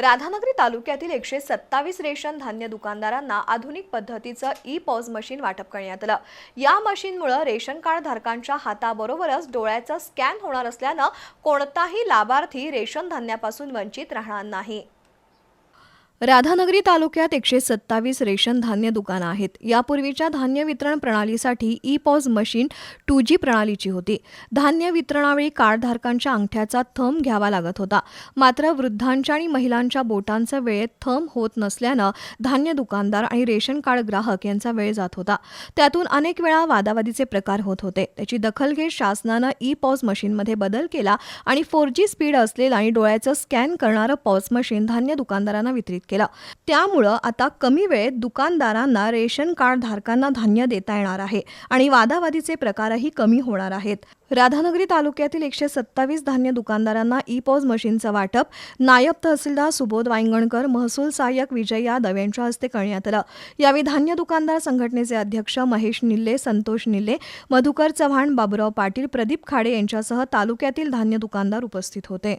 राधानगरी तालुक्यातील एकशे सत्तावीस रेशन धान्य दुकानदारांना आधुनिक पद्धतीचं ई पॉज मशीन वाटप करण्यात आलं. या मशीनमुळे रेशन कार्ड धारकांच्या हाताबरोबरच डोळ्याचं स्कॅन होणार असल्यानं कोणताही लाभार्थी रेशन धान्यापासून वंचित राहणार नाही. राधानगरी तालुक्यात एकशे सत्तावीस रेशन धान्य दुकानं आहेत. यापूर्वीच्या धान्य वितरण प्रणालीसाठी e POS machine two G प्रणालीची होती. धान्य वितरणावेळी कार्डधारकांच्या अंगठ्याचा थंब घ्यावा लागत होता. मात्र वृद्धांच्या आणि महिलांच्या बोटांचा वेळेत थंब होत नसल्यानं धान्य दुकानदार आणि रेशन कार्ड ग्राहक यांचा वेळ जात होता. त्यातून अनेक वेळा वादावादीचे प्रकार होत होते. त्याची दखल घेत शासनानं ई पॉज मशीनमध्ये बदल केला आणि फोर जी स्पीड असलेलं आणि डोळ्याचं स्कॅन करणारं पॉज मशीन धान्य दुकानदारांना वितरित केला. त्यामुळं आता कमी वेळेत दुकानदारांना रेशन कार्ड धारकांना धान्य देता येणार आहे आणि वादावादीचे प्रकारही कमी होणार आहेत. राधानगरी तालुक्यातील एकशे सत्तावीस धान्य दुकानदारांना ई पॉज मशीनचं वाटप नायब तहसीलदार सुबोध वायंगणकर महसूल सहाय्यक विजय यादव यांच्या हस्ते करण्यात आलं. यावेळी धान्य दुकानदार संघटनेचे अध्यक्ष महेश निल्ले संतोष निल्ले मधुकर चव्हाण बाबुराव पाटील प्रदीप खाडे यांच्यासह तालुक्यातील धान्य दुकानदार उपस्थित होते.